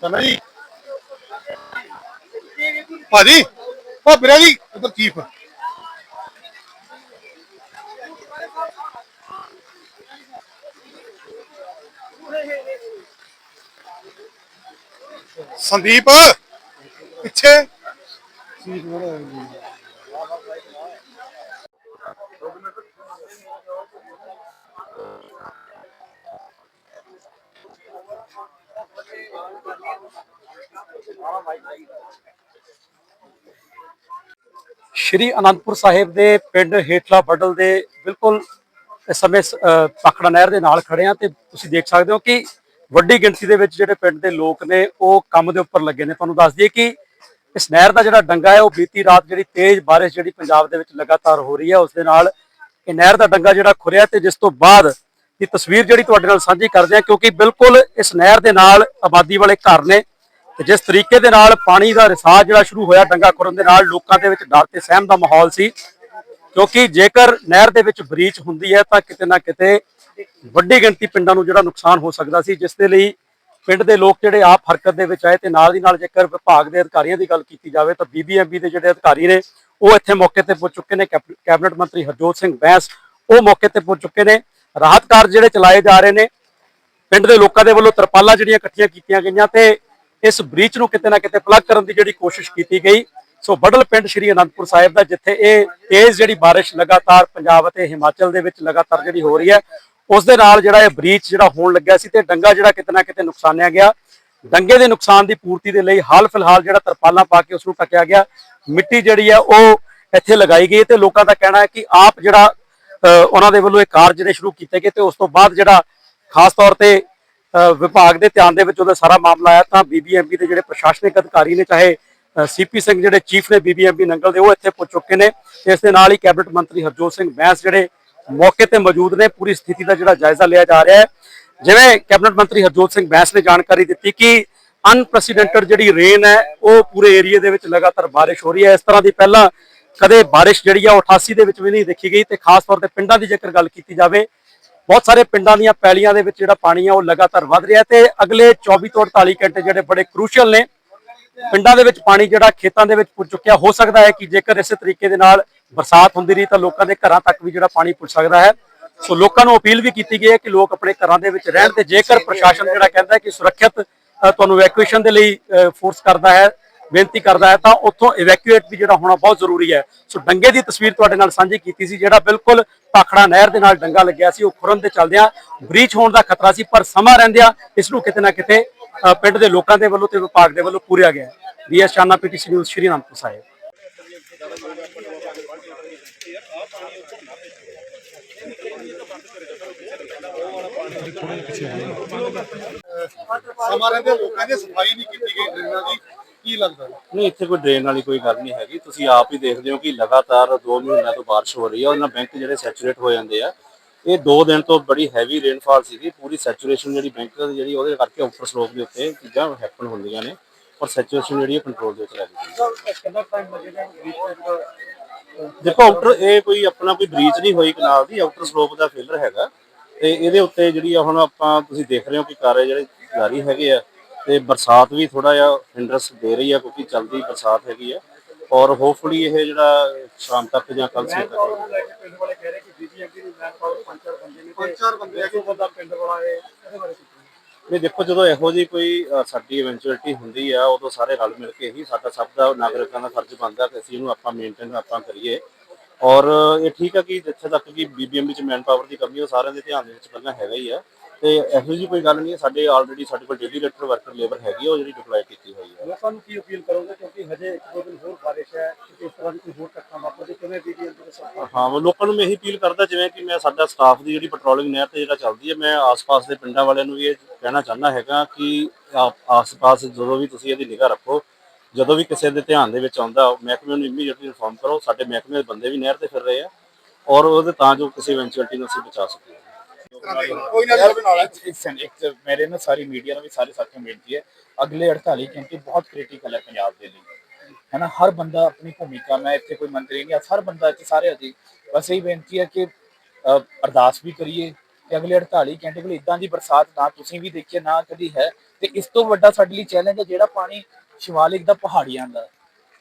ਚਲੋ ਜੀ। ਭਾਜੀ ਉਹ ਵੀਰੇ ਜੀ ਉਧਰ ਚੀਫ ਸੰਦੀਪ ਪਿੱਛੇ। ਸ਼੍ਰੀ ਅਨੰਦਪੁਰ ਸਾਹਿਬ ਦੇ ਪਿੰਡ ਹੇਠਲਾ ਬਡਲ ਦੇ ਬਿਲਕੁਲ ਇਸ ਸਮੇਂ ਸ- ਨਹਿਰ ਦੇ ਨਾਲ ਖੜੇ ਆ ਤੇ ਤੁਸੀਂ ਦੇਖ ਸਕਦੇ ਹੋ ਕਿ ਵੱਡੀ ਗਿਣਤੀ ਦੇ ਵਿੱਚ ਜਿਹੜੇ ਪਿੰਡ ਦੇ ਲੋਕ ਨੇ, ਉਹ ਕੰਮ ਦੇ ਉੱਪਰ ਲੱਗੇ ਨੇ। ਤੁਹਾਨੂੰ ਦੱਸ ਦਈਏ ਕਿ ਇਸ ਨਹਿਰ ਦਾ ਜਿਹੜਾ ਡੰਗਾ ਹੈ, ਉਹ ਬੀਤੀ ਰਾਤ ਜਿਹੜੀ ਤੇਜ਼ ਬਾਰਿਸ਼ ਜਿਹੜੀ ਪੰਜਾਬ ਦੇ ਵਿੱਚ ਲਗਾਤਾਰ ਹੋ ਰਹੀ ਹੈ, ਉਸ ਦੇ ਨਾਲ ਇਹ ਨਹਿਰ ਦਾ ਡੰਗਾ ਜਿਹੜਾ ਖੁਰਿਆ ਤੇ ਜਿਸ ਤੋਂ ਬਾਅਦ ਦੀ ਤਸਵੀਰ ਜਿਹੜੀ ਤੁਹਾਡੇ ਨਾਲ ਸਾਂਝੀ ਕਰਦੇ ਆ ਕਿਉਂਕਿ ਬਿਲਕੁਲ ਇਸ ਨਹਿਰ ਦੇ ਨਾਲ ਆਬਾਦੀ ਵਾਲੇ ਘਰ ਨੇ। ਤੇ ਜਿਸ ਤਰੀਕੇ ਦੇ ਨਾਲ ਪਾਣੀ ਦਾ ਰਿਸਾਅ ਜਿਹੜਾ ਸ਼ੁਰੂ ਹੋਇਆ ਡੰਗਾ ਖੁਰਨ ਦੇ ਨਾਲ, ਲੋਕਾਂ ਦੇ ਵਿੱਚ ਡਰ ਤੇ ਸਹਿਮ ਦਾ ਮਾਹੌਲ ਸੀ। ਕਿਉਂਕਿ ਜੇਕਰ ਨਹਿਰ ਦੇ ਵਿੱਚ ਬਰੀਚ ਹੁੰਦੀ ਹੈ, ਤਾਂ ਕਿਤੇ ਨਾ ਕਿਤੇ ਵੱਡੀ ਗਿਣਤੀ ਪਿੰਡਾਂ ਨੂੰ ਜਿਹੜਾ ਨੁਕਸਾਨ ਹੋ ਸਕਦਾ ਸੀ, ਜਿਸ ਦੇ ਲਈ ਪਿੰਡ ਦੇ ਲੋਕ ਜਿਹੜੇ ਆਪ ਹਰਕਤ ਦੇ ਵਿੱਚ ਆਏ ਤੇ ਨਾਲ ਦੀ ਨਾਲ ਜੇਕਰ ਵਿਭਾਗ ਦੇ ਅਧਿਕਾਰੀਆਂ ਦੀ ਗੱਲ ਕੀਤੀ ਜਾਵੇ, ਤਾਂ ਬੀਬੀਐਮਬੀ ਦੇ ਜਿਹੜੇ ਅਧਿਕਾਰੀ ਨੇ, ਉਹ ਇੱਥੇ ਮੌਕੇ ਤੇ ਪਹੁੰਚ ਚੁੱਕੇ ਨੇ। ਕੈਬ- ਕੈਬਨਿਟ ਮੰਤਰੀ ਹਰਜੋਤ ਸਿੰਘ ਬੈਂਸ, ਉਹ ਮੌਕੇ ਤੇ ਪਹੁੰਚ ਚੁੱਕੇ ਨੇ। ਰਾਹਤ ਕਾਰਜ ਜਿਹੜੇ ਚਲਾਏ ਜਾ ਰਹੇ ਨੇ, ਪਿੰਡ ਦੇ ਲੋਕਾਂ ਦੇ ਵੱਲੋਂ ਤਰਪਾਲਾਂ ਜਿਹੜੀਆਂ ਇਕੱਠੀਆਂ ਕੀਤੀਆਂ ਗਈਆਂ ਤੇ ਇਸ ਬ੍ਰੀਚ ਨੂੰ ਕਿਤੇ ਨਾ ਕਿਤੇ ਪਲੱਗ ਕਰਨ ਦੀ ਜਿਹੜੀ ਕੋਸ਼ਿਸ਼ ਕੀਤੀ ਗਈ। ਸੋ ਬਡਲ ਪਿੰਡ ਸ਼੍ਰੀ ਅਨੰਦਪੁਰ ਸਾਹਿਬ ਦਾ, ਜਿੱਥੇ ਇਹ ਤੇਜ਼ ਜਿਹੜੀ ਬਾਰਿਸ਼ ਲਗਾਤਾਰ ਪੰਜਾਬ ਅਤੇ ਹਿਮਾਚਲ ਦੇ ਵਿੱਚ ਲਗਾਤਾਰ ਜਿਹੜੀ ਹੋ ਰਹੀ ਹੈ, ਉਸ ਦੇ ਨਾਲ ਜਿਹੜਾ ਇਹ ਬ੍ਰੀਚ ਜਿਹੜਾ ਹੋਣ ਲੱਗਿਆ ਸੀ ਤੇ ਡੰਗਾ ਜਿਹੜਾ ਕਿਤੇ ਨਾ ਕਿਤੇ ਨੁਕਸਾਨਿਆ ਗਿਆ। ਡੰਗੇ ਦੇ ਨੁਕਸਾਨ ਦੀ ਪੂਰਤੀ ਦੇ ਲਈ ਹਾਲ ਫਿਲਹਾਲ ਜਿਹੜਾ ਤਰਪਾਲਾਂ ਪਾ ਕੇ ਉਸ ਨੂੰ ਟਕਿਆ ਗਿਆ। ਮਿੱਟੀ ਜਿਹੜੀ ਹੈ ਉਹ ਇੱਥੇ ਲਗਾਈ ਗਈ ਤੇ ਲੋਕਾਂ ਦਾ ਕਹਿਣਾ ਹੈ ਕਿ ਆਪ ਜਿਹੜਾ ਉਹਨਾਂ ਦੇ ਵੱਲੋਂ ਇਹ ਕਾਰਜ ਜਿਹੜੇ ਸ਼ੁਰੂ ਕੀਤੇ ਗਏ ਤੇ ਉਸ ਤੋਂ ਬਾਅਦ ਜਿਹੜਾ ਖਾਸ ਤੌਰ ਤੇ ਵਿਭਾਗ ਦੇ ਧਿਆਨ ਦੇ ਵਿੱਚ ਉਹਦਾ ਸਾਰਾ ਮਾਮਲਾ ਆਇਆ ਤਾਂ ਬੀਬੀਐਮਬੀ ਦੇ ਜਿਹੜੇ ਪ੍ਰਸ਼ਾਸਨਿਕ ਅਧਿਕਾਰੀ ਨੇ, ਚਾਹੇ ਸੀਪੀ ਸਿੰਘ ਜਿਹੜੇ ਚੀਫ ਨੇ ਬੀਬੀਐਮਬੀ ਨੰਗਲ ਦੇ, ਉਹ ਇੱਥੇ ਪਹੁੰਚ ਚੁੱਕੇ ਨੇ। ਤੇ ਇਸ ਦੇ ਨਾਲ ਹੀ ਕੈਬਨਿਟ ਮੰਤਰੀ ਹਰਜੋਤ ਸਿੰਘ ਬੈਂਸ ਜਿਹੜੇ ਮੌਕੇ ਤੇ ਮੌਜੂਦ ਨੇ, ਪੂਰੀ ਸਥਿਤੀ ਦਾ ਜਿਹੜਾ ਜਾਇਜ਼ਾ ਲਿਆ ਜਾ ਰਿਹਾ ਹੈ। ਜਿਵੇਂ ਕੈਬਨਿਟ ਮੰਤਰੀ ਹਰਜੋਤ ਸਿੰਘ ਬੈਂਸ ਨੇ ਜਾਣਕਾਰੀ ਦਿੱਤੀ ਕਿ ਅਨਪ੍ਰੈਸੀਡੈਂਟਡ ਜਿਹੜੀ ਰੇਨ ਹੈ, ਉਹ ਪੂਰੇ ਏਰੀਆ ਦੇ ਵਿੱਚ ਲਗਾਤਾਰ ਬਾਰਿਸ਼ ਹੋ ਰਹੀ ਹੈ। ਇਸ ਤਰ੍ਹਾਂ ਦੀ ਪਹਿਲਾਂ ਕਦੇ ਬਾਰਿਸ਼ ਜਿਹੜੀ ਆ, ਉਹ 88 ਦੇ ਵਿੱਚ ਵੀ ਨਹੀਂ ਦੇਖੀ ਗਈ ਤੇ ਖਾਸ ਤੌਰ ਤੇ ਪਿੰਡਾਂ ਦੀ ਜੇਕਰ ਗੱਲ ਕੀਤੀ ਜਾਵੇ ਬਹੁਤ ਸਾਰੇ ਪਿੰਡਾਂ ਦੀਆਂ ਪੈਲੀਆਂ ਦੇ ਵਿੱਚ ਜਿਹੜਾ ਪਾਣੀ ਆ ਉਹ ਲਗਾਤਾਰ ਵੱਧ ਰਿਹਾ ਤੇ ਅਗਲੇ 24 ਤੋਂ 48 ਘੰਟੇ ਜਿਹੜੇ ਬੜੇ ਕ੍ਰੂਸ਼ੀਅਲ ਨੇ, ਪਿੰਡਾਂ ਦੇ ਵਿੱਚ ਪਾਣੀ ਜਿਹੜਾ ਖੇਤਾਂ ਦੇ ਵਿੱਚ ਪੁੱਜ ਚੁੱਕਿਆ, ਹੋ ਸਕਦਾ ਹੈ ਕਿ ਜੇਕਰ ਇਸੇ ਤਰੀਕੇ ਦੇ ਨਾਲ ਬਰਸਾਤ ਹੁੰਦੀ ਰਹੀ ਤਾਂ ਲੋਕਾਂ ਦੇ ਘਰਾਂ ਤੱਕ ਵੀ ਜਿਹੜਾ ਪਾਣੀ ਪੁੱਜ ਸਕਦਾ ਹੈ। ਸੋ ਲੋਕਾਂ ਨੂੰ ਅਪੀਲ ਵੀ ਕੀਤੀ ਗਈ ਹੈ ਕਿ ਲੋਕ ਆਪਣੇ ਘਰਾਂ ਦੇ ਵਿੱਚ ਰਹਿਣ ਤੇ ਜੇਕਰ ਪ੍ਰਸ਼ਾਸਨ ਜਿਹੜਾ ਕਹਿੰਦਾ ਹੈ ਕਿ ਸੁਰੱਖਿਅਤ ਤੁਹਾਨੂੰ ਇਵੈਕੂਏਸ਼ਨ ਦੇ ਲਈ ਫੋਰਸ ਕਰਦਾ ਹੈ ਬੇਨਤੀ ਕਰਦਾ ਹੈ ਤਾਂ ਉੱਥੋਂ ਇਵੈਕੂਏਟ ਵੀ ਜਿਹੜਾ ਹੋਣਾ ਬਹੁਤ ਜ਼ਰੂਰੀ ਹੈ। ਸੋ ਡੰਗੇ ਦੀ ਤਸਵੀਰ ਤੁਹਾਡੇ ਨਾਲ ਸਾਂਝੀ ਕੀਤੀ ਸੀ, ਜਿਹੜਾ ਬਿਲਕੁਲ ਪਾਖੜਾ ਨਹਿਰ ਦੇ ਨਾਲ ਡੰਗਾ ਲੱਗਿਆ ਸੀ, ਉਹ ਖੁਰਨ ਦੇ ਚੱਲਦਿਆਂ ਬ੍ਰੀਚ ਹੋਣ ਦਾ ਖਤਰਾ ਸੀ, ਪਰ ਸਮਾਂ ਰਹਿੰਦਿਆਂ ਇਸ ਨੂੰ ਕਿਤੇ ਨਾ ਕਿਤੇ ਪਿੰਡ ਦੇ ਲੋਕਾਂ ਦੇ ਵੱਲੋਂ ਤੇ ਵਿਭਾਗ ਦੇ ਵੱਲੋਂ ਪੂਰਿਆ ਗਿਆ। BS Chana PTC news Shri Anandpur Sahib. ਸਮਾਂ ਰਹਿੰਦੇ ਲੋਕਾਂ ਦੀ ਸਫ਼ਾਈ ਨਹੀਂ ਕੀਤੀ ਗਈ, ਡਰੇਨਾਂ ਦੀ ਕੀ ਲੱਗਦਾ? ਨਹੀਂ ਇੱਥੇ ਕੋਈ ਡਰੇਨ ਵਾਲੀ ਕੋਈ ਗੱਲ ਨਹੀਂ ਹੈਗੀ। ਤੁਸੀਂ ਆਪ ਹੀ ਦੇਖਦੇ ਹੋ ਕਿ ਲਗਾਤਾਰ 2 ਮਹੀਨਿਆਂ ਤੋਂ ਬਾਰਿਸ਼ ਹੋ ਰਹੀ ਹੈ ਉਹਨਾਂ ਬੈਂਕ ਜਿਹੜੇ ਸੈਚੂਰੇਟ ਹੋ ਜਾਂਦੇ ਆ। ਇਹ 2 ਦਿਨ ਤੋਂ ਬੜੀ ਹੈਵੀ ਰੇਨਫਾਲ ਸੀਗੀ ਪੂਰੀ ਸੈਚੂਰੇਸ਼ਨ ਜਿਹੜੀ ਬੈਂਕ ਦੀ ਜਿਹੜੀ ਉਹਦੇ ਕਰਕੇ ਆਊਟਰ ਸਲੋਪ ਦੇ ਉੱਤੇ ਚੀਜ਼ਾਂ ਹੈਪਨ ਹੁੰਦੀਆਂ ਨੇ ਔਰ ਸੈਚੂਰੇਸ਼ਨ ਜਿਹੜੀ ਕੰਟਰੋਲ ਦੇ ਵਿੱਚ ਲੈ ਗਈ ਦੇਖੋ ਆਊਟਰ ਇਹ ਕੋਈ ਆਪਣਾ ਕੋਈ ਬ੍ਰੀਚ ਨਹੀਂ ਹੋਈ ਕਨਾਲ ਦੀ ਆਊਟਰ ਸਲੋਪ ਦਾ ਫੇਲਰ ਹੈਗਾ। ਤੇ ਇਹਦੇ ਉੱਤੇ ਜਿਹੜੀ ਆ ਹੁਣ ਆਪਾਂ ਤੁਸੀਂ ਦੇਖ ਰਹੇ ਹੋ ਕਿ ਕਾਰੇ ਜਿਹੜੇ ਜਾਰੀ ਹੈਗੇ ਆ ਤੇ ਬਰਸਾਤ ਵੀ ਥੋੜਾ ਜਿਹਾ ਹਿੰਡਰਸ ਦੇ ਰਹੀ ਆ ਕਿਉਂਕਿ ਚਲਦੀ ਬਰਸਾਤ ਹੈਗੀ ਆ। ਔਰ ਹੋਪਫੁਲੀ ਇਹ ਜਿਹੜਾ ਸ਼ਾਮ ਤੱਕ ਜਾਂ ਕੱਲ ਸਵੇਰ ਤੱਕ ਪਿੰਡ ਵਾਲੇ ਕਹਿ ਰਹੇ ਕਿ ਬੀਬੀਐਮਬੀ ਦੀ ਮੈਨ ਪਾਵਰ ਪੰਜ ਚਾਰ ਬੰਦੇ ਨੇ ਪੰਜ ਚਾਰ ਬੰਦੇ ਆ ਕੋਈ ਬੰਦਾ ਪਿੰਡ ਵਾਲਾ ਹੈ ਇਹਦੇ ਬਾਰੇ ਨਹੀਂ ਦੇਖੋ ਜਦੋਂ ਇਹੋ ਜੀ ਕੋਈ ਸਾਡੀ ਇਵੈਂਚੁਅਲਿਟੀ ਹੁੰਦੀ ਆ ਉਦੋਂ ਸਾਰੇ ਰਲ ਮਿਲ ਕੇ ਹੀ ਸਾਡਾ ਸਭ ਦਾ ਨਾਗਰਿਕਾਂ ਦਾ ਫਰਜ਼ ਬਣਦਾ ਕਿ ਅਸੀਂ ਇਹਨੂੰ ਆਪਾਂ ਮੇਨਟੇਨ ਆਪਾਂ ਕਰੀਏ। ਔਰ ਇਹ ਠੀਕ ਆ ਕਿ ਜਿੱਥੇ ਤੱਕ ਕਿ ਬੀਬੀਐਮਬੀ ਚ ਮੈਨ ਪਾਵਰ ਦੀ ਕਮੀ ਉਹ ਸਾਰਿਆਂ ਦੇ ਧਿਆਨ ਦੇ ਵਿੱਚ ਪਹਿਲਾਂ ਹੈਗਾ ਹੀ ਆ। ਤੇ ਇਹੋ ਜੀ ਕੋਈ ਗੱਲ ਨਹੀਂ ਹੈ ਸਾਡੇ ਆਲਰੇਡੀ ਸਾਡੇ ਕੋਲ ਡੇਲੀ ਰੇਟਰ ਵਰਕਰ ਲੇਬਰ ਹੈਗੀ ਆ ਉਹ ਜਿਹੜੀ ਡਿਪਲੋਏ ਕੀਤੀ ਹੋਈ ਹੈ। ਲੋਕਾਂ ਨੂੰ ਕੀ ਅਪੀਲ ਕਰੋਗੇ? ਕਿਉਂਕਿ ਹਜੇ ਇੱਕ ਦੋ ਦਿਨ ਹੋਰ ਬਾਰਿਸ਼ ਹੈ ਇਸ ਤਰ੍ਹਾਂ ਦੀ ਕੋਈ ਹੋਰ ਘਟਨਾ ਵਾਪਰਦੀ ਕਿਵੇਂ ਬੀਬੀਐਮਬੀ ਦੇ ਸਾਥ ਹਾਂ ਮੈਂ ਲੋਕਾਂ ਨੂੰ ਮੈਂ ਇਹੀ ਅਪੀਲ ਕਰਦਾ ਜਿਵੇਂ ਕਿ ਮੈਂ ਸਾਡਾ ਸਟਾਫ ਦੀ ਜਿਹੜੀ ਪੈਟਰੋਲਿੰਗ ਨਹਿਰ ਤੇ ਜਿਹੜਾ ਚੱਲਦੀ ਹੈ ਮੈਂ ਆਸ-ਪਾਸ ਦੇ ਪਿੰਡਾਂ ਵਾਲਿਆਂ ਨੂੰ ਵੀ ਇਹ ਕਹਿਣਾ ਚਾਹੁੰਦਾ ਹੈਗਾ ਕਿ ਆਪ- ਆਸ-ਪਾਸ ਜਦੋਂ ਵੀ ਤੁਸੀਂ ਇਹਦੀ ਨਿਗਾਹ ਰੱਖੋ ਜਦੋਂ ਵੀ ਕਿਸੇ ਦੇ ਧਿਆਨ ਦੇ ਵਿੱਚ ਆਉਂਦਾ ਮਹਿਕਮੇ ਨੂੰ ਇਮੀਡੀਏਟਲੀ ਇਨਫੋਰਮ ਕਰੋ ਸਾਡੇ ਮਹਿਕਮੇ ਦੇ ਬੰਦੇ ਵੀ ਨਹਿਰ ਤੇ ਫਿਰ ਰਹੇ ਆ ਔਰ ਉਹਦੇ ਤਾਂ ਜੋ ਕਿਸੇ ਇਵੈਂਚੁਅਲਿਟੀ ਨੂੰ ਅਸੀਂ ਬਚਾ ਸਕੀਏ। ਕੋਈ ਨਾ ਗੱਲ ਬਣਾ ਲੈ। ਇੱਕ ਇੱਕ ਮੇਰੇ ਨਾਲ ਸਾਰੀ ਮੀਡੀਆ ਨੂੰ ਵੀ ਸਾਰੇ ਸਾਥੀਆਂ ਬੇਨਤੀ ਹੈ, ਅਗਲੇ 48 ਘੰਟੇ ਬਹੁਤ ਕ੍ਰਿਟੀਕਲ ਹੈ ਪੰਜਾਬ ਦੇ ਲਈ। ਹੈ ਨਾ ਹਰ ਬੰਦਾ ਆਪਣੀ ਭੂਮਿਕਾ, ਮੈਂ ਇੱਥੇ ਕੋਈ ਮੰਤਰੀ ਨਹੀਂ ਆ ਹਰ ਬੰਦਾ ਇੱਥੇ ਸਾਰੇ ਅਸੀਂ ਬਸ ਇਹੀ ਬੇਨਤੀ ਹੈ ਕਿ ਅਰਦਾਸ ਵੀ ਕਰੀਏ ਤੇ ਅਗਲੇ 48 ਘੰਟੇ ਕੋਲ ਇਦਾਂ ਦੀ ਬਰਸਾਤ ਨਾ ਤੁਸੀਂ ਵੀ ਦੇਖਿਆ ਨਾ ਕਦੀ ਹੈ। ਤੇ ਇਸ ਤੋਂ ਵੱਡਾ ਸਾਡੇ ਲਈ ਚੈਲੰਜ ਹੈ ਜਿਹੜਾ ਪਾਣੀ ਸ਼ਿਵਾਲਿਕ ਦਾ ਪਹਾੜੀਆਂ ਦਾ।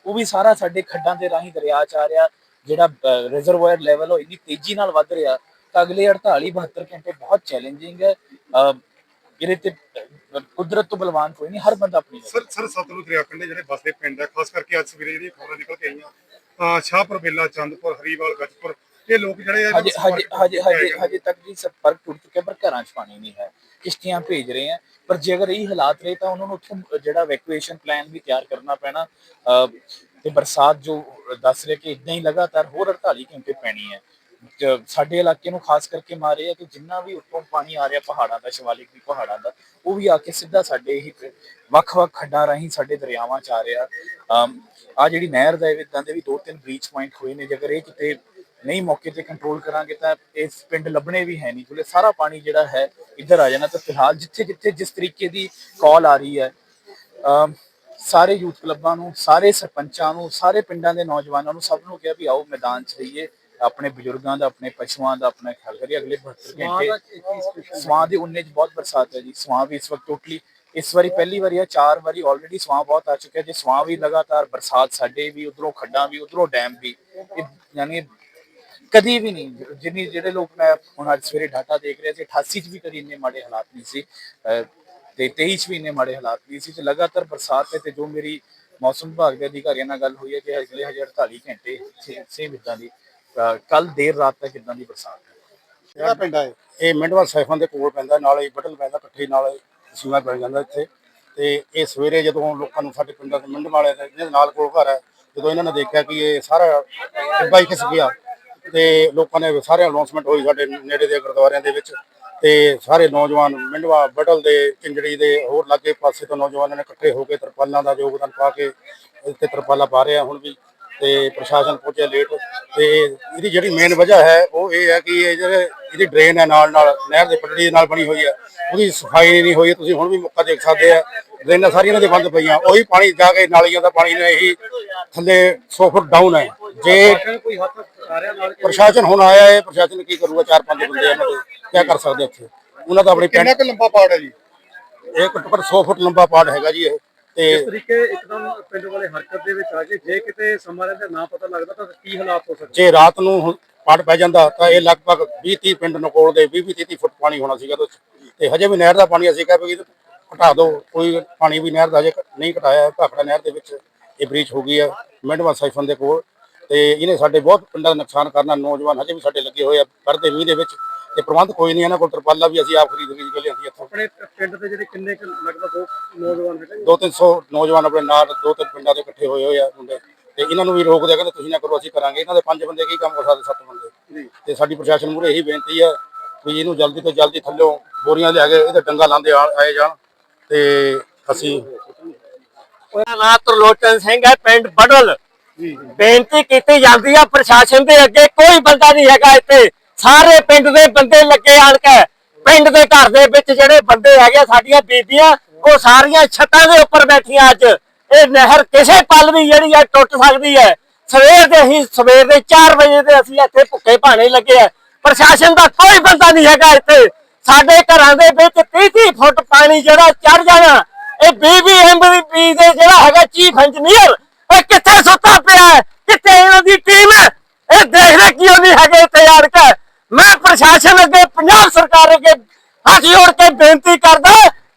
ਉਹ ਵੀ ਸਾਰਾ ਸਾਡੇ ਖੱਡਾਂ ਦੇ ਰਾਹੀਂ ਦਰਿਆ ਚ ਆ ਰਿਹਾ, ਜਿਹੜਾ ਰਿਜ਼ਰਵਾਇਰ ਲੈਵਲ ਉਹ ਇੰਨੀ ਤੇਜ਼ੀ ਨਾਲ ਵੱਧ ਰਿਹਾ। ਅਗਲੇ 48 72 ਘੰਟੇ ਬਹੁਤ ਚੈਲੰਜਿੰਗ ਹੈ। ਇਹਦੇ ਤੇ ਕੁਦਰਤ ਤੋਂ ਬਲਵਾਨ ਕੋਈ ਨਹੀਂ ਹਰ ਬੰਦਾ ਆਪਣੀ ਸਰ ਸਰ ਸਤਲੁਜ ਦਰਿਆ ਕੰਢੇ ਜਿਹੜੇ ਬਸਦੇ ਪਿੰਡ ਆ ਖਾਸ ਕਰਕੇ ਅੱਜ ਸਵੇਰੇ ਜਿਹੜੀਆਂ ਖਬਰਾਂ ਨਿਕਲ ਕੇ ਆਈਆਂ ਸ਼ਾਹਪੁਰ ਬੇਲਾ ਚੰਦਪੁਰ ਹਰੀਵਾਲ ਗੱਜਪੁਰ ਇਹ ਲੋਕ ਜਿਹੜੇ ਹਜੇ ਹਜੇ ਹਜੇ ਹਜੇ ਤੱਕ ਜੀ ਸੰਪਰਕ ਟੁੱਟ ਚੁੱਕਿਆ ਪਰ ਘਰਾਂ 'ਚ ਪਾਣੀ ਨਹੀਂ ਹੈ। ਕਿਸ਼ਤੀਆਂ ਭੇਜ ਰਹੇ ਆ ਪਰ ਜੇ ਅਗਰ ਇਹ ਹਾਲਾਤ ਰਹੇ ਤਾਂ ਉਹਨਾਂ ਨੂੰ ਉੱਥੋਂ ਜਿਹੜਾ ਵੈਕੂਏਸ਼ਨ ਪਲਾਨ ਵੀ ਤਿਆਰ ਕਰਨਾ ਪੈਣਾ। ਤੇ ਬਰਸਾਤ ਜੋ ਦੱਸ ਰਹੇ ਕਿ ਇਦਾਂ ਹੀ ਲਗਾਤਾਰ ਹੋਰ 48 ਘੰਟੇ ਪੈਣੀ ਹੈ। ਸਾਡੇ ਇਲਾਕੇ ਨੂੰ ਖਾਸ ਕਰਕੇ ਮਾਰੇ ਹੈ ਕਿ ਜਿੰਨਾ ਵੀ ਉੱਤੋਂ ਪਾਣੀ ਆ ਰਿਹਾ ਪਹਾੜਾਂ ਦਾ, ਸ਼ਿਵਾਲਿਕ ਦੀ ਪਹਾੜਾਂ ਦਾ, ਉਹ ਵੀ ਆ ਕੇ ਸਿੱਧਾ ਸਾਡੇ ਹੀ ਵੱਖ-ਵੱਖ ਖੱਡਾਂ ਰਾਹੀਂ ਸਾਡੇ ਦਰਿਆਵਾਂ 'ਚ ਆ ਰਿਹਾ। ਆ ਜਿਹੜੀ ਨਹਿਰ ਦਾ ਇਦਾਂ ਦੇ ਵੀ ਦੋ ਤਿੰਨ ਬ੍ਰੀਚ ਪੁਆਇੰਟ ਹੋਏ ਨੇ, ਜੇਕਰ ਇਹ ਕਿਤੇ ਨਹੀਂ ਮੌਕੇ ਤੇ ਕੰਟਰੋਲ ਕਰਾਂਗੇ ਤਾਂ ਇਸ ਪਿੰਡ ਲੱਭਣੇ ਵੀ ਹੈ ਨਹੀਂ, ਕਿਉਂਕਿ ਸਾਰਾ ਪਾਣੀ ਜਿਹੜਾ ਹੈ ਇੱਧਰ ਆ ਜਾਣਾ ਤਾਂ ਫਿਲਹਾਲ ਜਿੱਥੇ ਜਿੱਥੇ ਜਿਸ ਤਰੀਕੇ ਦੀ ਕਾਲ ਆ ਰਹੀ ਹੈ, ਅਮ, ਸਾਰੇ ਯੂਥ ਕਲੱਬਾਂ ਨੂੰ, ਸਾਰੇ ਸਰਪੰਚਾਂ ਨੂੰ, ਸਾਰੇ ਪਿੰਡਾਂ ਦੇ ਨੌਜਵਾਨਾਂ ਨੂੰ ਸਭ ਨੂੰ ਕਿਹਾ ਵੀ ਆਓ ਮੈਦਾਨ 'ਚ ਰਹੀਏ। ਆਪਣੇ ਬਜ਼ੁਰਗਾਂ ਦਾ ਆਪਣੇ ਪਸ਼ੂਆਂ ਦਾ ਆਪਣਾ ਖਿਆਲ ਕਰੀਏ ਅਗਲੇ 72 ਘੰਟੇ ਸਵਾਂ ਦੇ ਉਨੇ 'ਚ ਬਹੁਤ ਬਰਸਾਤ ਹੈ ਜੀ ਸਵਾਂ ਵੀ ਇਸ ਵਕਤ ਟੋਟਲੀ ਇਸ ਵਾਰੀ ਪਹਿਲੀ ਵਾਰੀ ਹੈ ਚਾਰ ਵਾਰੀ ਆਲਰੇਡੀ ਸਵਾਂ ਬਹੁਤ ਆ ਚੁੱਕਿਆ ਜੇ ਸਵਾਂ ਵੀ ਲਗਾਤਾਰ ਬਰਸਾਤ ਸਾਡੇ ਵੀ ਉਧਰੋਂ ਖੱਡਾਂ ਵੀ ਉਧਰੋਂ ਡੈਮ ਵੀ ਯਾਨੀ ਕਦੀ ਵੀ ਨਹੀਂ ਜਿੰਨੀ ਜਿਹੜੇ ਲੋਕ ਮੈਂ ਹੁਣ ਅੱਜ ਸਵੇਰੇ ਡਾਟਾ ਦੇਖ ਰਿਹਾ ਸੀ 88 ਚ ਵੀ ਕਦੀ ਇੰਨੇ ਮਾੜੇ ਹਾਲਾਤ ਨਹੀਂ ਸੀ ਤੇ 23 ਚ ਵੀ ਇੰਨੇ ਮਾੜੇ ਹਾਲਾਤ ਨਹੀਂ ਸੀ ਤੇ ਲਗਾਤਾਰ ਬਰਸਾਤ ਤੇ ਜੋ ਮੇਰੀ ਮੌਸਮ ਵਿਭਾਗ ਦੇ ਅਧਿਕਾਰੀਆਂ ਨਾਲ ਗੱਲ ਹੋਈ ਹੈ ਕਿ ਅਗਲੇ 48 ਘੰਟੇ ਸੇਮ ਇਦਾਂ ਦੀ ਕੱਲ ਦੇਰ ਰਾਤ ਤੱਕ ਇਦਾਂ ਦੀ ਬਰਸਾਤ ਹੈ। ਕਿਹੜਾ ਪਿੰਡ ਆ ਇਹ? ਮਿੰਡਵਾ ਸਾਈਫਾਂ ਦੇ ਕੋਲ ਪੈਂਦਾ ਨਾਲ ਹੀ ਬਟਲ ਪੈਂਦਾ ਇਕੱਠੇ ਨਾਲ ਸੀਮਾ ਪੈ ਜਾਂਦਾ ਇੱਥੇ। ਤੇ ਇਹ ਸਵੇਰੇ ਜਦੋਂ ਲੋਕਾਂ ਨੂੰ ਸਾਡੇ ਪਿੰਡਾਂ ਦੇ ਮਿੰਡ ਵਾਲੇ ਦੇ ਜਿਹਦੇ ਨਾਲ ਕੋਲ ਘਰ ਹੈ ਜਦੋਂ ਇਹਨਾਂ ਨੇ ਦੇਖਿਆ ਕਿ ਇਹ ਸਾਰਾ ਟਿੱਬਾ ਹੀ ਖਿਸ ਗਿਆ ਤੇ ਲੋਕਾਂ ਨੇ ਸਾਰੇ ਅਨਾਉਂਸਮੈਂਟ ਹੋਈ ਸਾਡੇ ਨੇੜੇ ਦੇ ਗੁਰਦੁਆਰਿਆਂ ਦੇ ਵਿੱਚ। ਤੇ ਸਾਰੇ ਨੌਜਵਾਨ ਮਿੰਡਵਾ ਬਟਲ ਦੇ ਚਿੰਜੜੀ ਦੇ ਹੋਰ ਲਾਗੇ ਪਾਸੇ ਤੋਂ ਨੌਜਵਾਨਾਂ ਨੇ ਇਕੱਠੇ ਹੋ ਕੇ ਤਰਪਾਲਾਂ ਦਾ ਯੋਗਦਾਨ ਪਾ ਕੇ ਇੱਥੇ ਤਰਪਾਲਾਂ ਪਾ ਰਹੇ ਆ। ਹੁਣ ਵੀ ਤੇ ਪ੍ਰਸ਼ਾਸਨ ਪਹੁੰਚਿਆ ਲੇਟ ਤੇ ਇਹਦੀ ਜਿਹੜੀ ਮੇਨ ਵਜ੍ਹਾ ਹੈ ਉਹ ਇਹ ਹੈ ਕਿ ਇਹ ਜਿਹੜੇ ਇਹਦੀ ਡਰੇਨ ਹੈ ਨਾਲ ਨਾਲ ਨਹਿਰ ਦੇ ਪਟੜੀ ਦੇ ਨਾਲ ਬਣੀ ਹੋਈ ਹੈ। ਉਹਦੀ ਸਫ਼ਾਈ ਨਹੀਂ ਹੋਈ ਤੁਸੀਂ ਹੁਣ ਵੀ ਮੌਕਾ ਦੇਖ ਸਕਦੇ ਆ। ਡਰੇਨਾਂ ਸਾਰੀਆਂ ਇਹਨਾਂ ਦੇ ਬੰਦ ਪਈਆਂ। ਉਹੀ ਪਾਣੀ ਜਾ ਕੇ ਨਾਲੀਆਂ ਦਾ ਪਾਣੀ ਨੇ ਇਹੀ ਥੱਲੇ 100 ਫੁੱਟ ਡਾਊਨ ਹੈ। ਜੇ ਪ੍ਰਸ਼ਾਸਨ ਹੁਣ ਆਇਆ ਹੈ ਪ੍ਰਸ਼ਾਸਨ ਕੀ ਕਰੂਗਾ? ਚਾਰ ਪੰਜ ਬੰਦੇ ਇਹਨਾਂ ਦੇ। ਕੀ ਕਰ ਸਕਦੇ ਇੱਥੇ? ਉਹਨਾਂ ਦਾ ਆਪਣੀ ਕਿੰਨਾ ਕੁ ਲੰਬਾ ਪਾੜ ਹੈ ਜੀ? ਇਹ ਘੱਟੋ ਘੱਟ 100 ਫੁੱਟ ਲੰਬਾ ਪਾੜ ਹੈਗਾ ਜੀ ਇਹ। ਤੇ ਇਸ ਤਰੀਕੇ ਇੱਕਦਮ ਪਿੰਡ ਵਾਲੇ ਹਰਕਤ ਦੇ ਵਿੱਚ ਆ ਗਏ ਜੇ ਕਿਤੇ ਸਮਾਂ ਰਹਿੰਦਾ ਨਾ ਪਤਾ ਲੱਗਦਾ ਤਾਂ ਕੀ ਹਾਲਾਤ ਹੋ ਸਕਦੇ ਜੇ ਰਾਤ ਨੂੰ ਪਾੜ ਪੈ ਜਾਂਦਾ ਤਾਂ ਇਹ ਲਗਭਗ 20 30 ਪਿੰਡ ਨਕੋਲ ਦੇ 20 30 ਫੁੱਟ ਪਾਣੀ ਹੋਣਾ ਸੀਗਾ ਤੇ ਹਜੇ ਵੀ ਨਹਿਰ ਦਾ ਪਾਣੀ ਅਸੀਂ ਕਹਿੰਦੇ ਵੀ ਘਟਾ ਦਿਓ ਕੋਈ ਪਾਣੀ ਵੀ ਨਹਿਰ ਦਾ ਹਜੇ ਨਹੀਂ ਘਟਾਇਆ। ਭਾਖੜਾ ਨਹਿਰ ਦੇ ਵਿੱਚ ਇਹ ਬ੍ਰੀਚ ਹੋ ਗਈ ਹੈ ਮਿੰਡਵਾ ਸਾਈਫਨ ਦੇ ਕੋਲ ਤੇ ਇਹਨੇ ਸਾਡੇ ਬਹੁਤ ਪਿੰਡਾਂ ਦਾ ਨੁਕਸਾਨ ਕਰਨਾ ਨੌਜਵਾਨ ਹਜੇ ਵੀ ਸਾਡੇ ਲੱਗੇ ਹੋਏ ਆ ਪਰਦੇ ਮੀਂਹ ਦੇ ਵਿੱਚ ਤੇ ਪ੍ਰਬੰਧ ਕੋਈ ਨਹੀਂ ਇਹਨਾਂ ਕੋਲ ਤਰਪਾਲਾਂ ਵੀ ਅਸੀਂ ਆਪ ਖਰੀਦ ਕੇ ਲਿਆਂਦੀ ਇੱਥੋਂ। ਆਪਣੇ ਪਿੰਡ ਦੇ ਜਿਹੜੇ ਕਿੰਨੇ ਕੁ ਲਗਭਗ ਉਹ ਨੌਜਵਾਨ ਹੈਗੇ ਜੀ? ਦੋ ਤਿੰਨ ਸੌ ਨੌਜਵਾਨ ਆਪਣੇ ਨਾਲ ਦੋ ਤਿੰਨ ਪਿੰਡਾਂ ਦੇ ਇਕੱਠੇ ਹੋਏ ਹੋਏ ਆ ਮੁੰਡੇ। ਤੇ ਇਹਨਾਂ ਨੂੰ ਵੀ ਰੋਕਦੇ ਆ, ਕਹਿੰਦੇ ਤੁਸੀਂ ਨਾ ਕਰੋ ਅਸੀਂ ਕਰਾਂਗੇ। ਇਹਨਾਂ ਦੇ ਪੰਜ ਬੰਦੇ ਕੀ ਕੰਮ ਕਰ ਸਕਦੇ ਸੱਤ ਬੰਦੇ। ਤੇ ਸਾਡੀ ਪ੍ਰਸ਼ਾਸਨ ਮੂਹਰੇ ਇਹੀ ਬੇਨਤੀ ਹੈ ਵੀ ਇਹਨੂੰ ਜਲਦੀ ਤੋਂ ਜਲਦੀ ਥੱਲਿਓਂ ਬੋਰੀਆਂ ਲਿਆ ਕੇ ਇਹਦੇ ਡੰਗਾ ਲਾਉਂਦੇ ਆ- ਆਏ ਜਾਣ। ਤੇ ਅਸੀਂ ਮੇਰਾ ਨਾਂ ਤਰਲੋਚਨ ਸਿੰਘ ਹੈ ਪਿੰਡ ਬੜਲ ਬੇਨਤੀ ਕੀਤੀ ਜਾਂਦੀ ਆ, ਪ੍ਰਸ਼ਾਸਨ ਦੇ ਅੱਗੇ ਕੋਈ ਬੰਦਾ ਨਹੀਂ ਹੈਗਾ ਇੱਥੇ। ਸਾਰੇ ਪਿੰਡ ਦੇ ਬੰਦੇ ਲੱਗੇ ਆਣ ਕੇ। ਪਿੰਡ ਦੇ ਘਰ ਦੇ ਵਿੱਚ ਜਿਹੜੇ ਬੰਦੇ ਹੈਗੇ ਸਾਡੀਆਂ ਬੀਬੀਆਂ, ਉਹ ਸਾਰੀਆਂ ਛੱਤਾਂ ਦੇ ਉੱਪਰ ਬੈਠੀਆਂ ਅੱਜ। ਇਹ ਨਹਿਰ ਕਿਸੇ ਪਲ ਵੀ ਜਿਹੜੀ ਆ ਟੁੱਟ ਸਕਦੀ ਹੈ। ਸਵੇਰ ਦੇ ਹੀ, ਸਵੇਰ ਦੇ 4 ਵਜੇ ਦੇ ਅਸੀਂ ਇੱਥੇ ਭੁੱਖੇ ਭਾਣੇ ਲੱਗੇ ਆ। ਪ੍ਰਸ਼ਾਸਨ ਦਾ ਕੋਈ ਬੰਦਾ ਨਹੀਂ ਹੈਗਾ ਇੱਥੇ। ਸਾਡੇ ਘਰਾਂ ਦੇ ਵਿੱਚ 30 ਫੁੱਟ ਪਾਣੀ ਜਿਹੜਾ ਚੜ ਜਾਣਾ, ਇਹ ਬੀਬੀਐਮਬੀ ਦੇ ਜਿਹੜਾ ਹੈਗਾ ਚੀਫ ਇੰਜੀਨੀਅਰ ਇਹ ਕਿੱਥੇ ਸੁੱਤਾ ਪਿਆ ਹੈ? ਕਿੱਥੇ ਇਹਨਾਂ ਦੀ ਟੀਮ ਹੈ? ਇਹ ਦੇਖਦੇ ਕਿਉਂ ਨਹੀਂ ਹੈਗੇ ਇੱਥੇ ਆੜ ਕੇ ਮੈਂ ਪ੍ਰਸ਼ਾਸਨ ਅੱਗੇ ਪੰਜਾਬ ਸਰਕਾਰ ਅੱਗੇ ਹੱਥ ਜੋੜ ਕੇ ਬੇਨਤੀ ਕਰਦਾ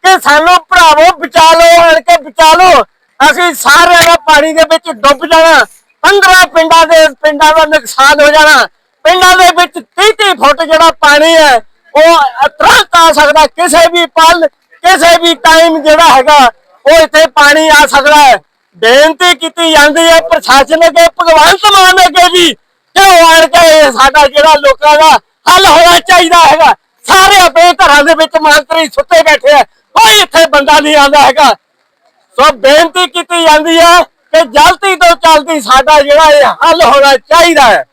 ਕਿ ਸਾਨੂੰ ਭਰਾਵੋ ਬਚਾ ਲਓ, ਆਣ ਕੇ ਬਚਾ ਲਓ। ਅਸੀਂ ਸਾਰਿਆਂ ਦਾ ਪਾਣੀ ਦੇ ਵਿੱਚ ਡੁੱਬ ਜਾਣਾ। 15 ਪਿੰਡਾਂ ਦੇ ਪਿੰਡਾਂ ਦਾ ਨੁਕਸਾਨ ਹੋ ਜਾਣਾ। ਪਿੰਡਾਂ ਦੇ ਵਿੱਚ 30 ਫੁੱਟ ਜਿਹੜਾ ਪਾਣੀ ਹੈ, ਉਹ ਤੁਰੰਤ ਆ ਸਕਦਾ। ਕਿਸੇ ਵੀ ਪਲ, ਕਿਸੇ ਵੀ ਟਾਈਮ ਜਿਹੜਾ ਹੈਗਾ, ਉਹ ਇੱਥੇ ਪਾਣੀ ਆ ਸਕਦਾ ਹੈ। ਬੇਨਤੀ ਕੀਤੀ ਜਾਂਦੀ ਹੈ ਪ੍ਰਸ਼ਾਸਨ ਅੱਗੇ ਭਗਵੰਤ ਮਾਨ ਅੱਗੇ ਵੀ, ਕਿ ਉਹ ਆਣ ਕੇ ਸਾਡਾ ਜਿਹੜਾ ਲੋਕਾਂ ਦਾ ਹੱਲ ਹੋਣਾ ਚਾਹੀਦਾ ਹੈਗਾ। ਸਾਰੇ ਆਪਣੇ ਘਰਾਂ ਦੇ ਵਿੱਚ ਮੰਤਰੀ ਸੁੱਤੇ ਬੈਠੇ ਆ, ਕੋਈ ਇੱਥੇ ਬੰਦਾ ਨਹੀਂ ਆਉਂਦਾ ਹੈਗਾ। ਸੋ ਬੇਨਤੀ ਕੀਤੀ ਜਾਂਦੀ ਹੈ ਕਿ ਜਲਦੀ ਤੋਂ ਜਲਦੀ ਸਾਡਾ ਜਿਹੜਾ ਇਹ ਹੱਲ ਹੋਣਾ ਚਾਹੀਦਾ ਹੈ।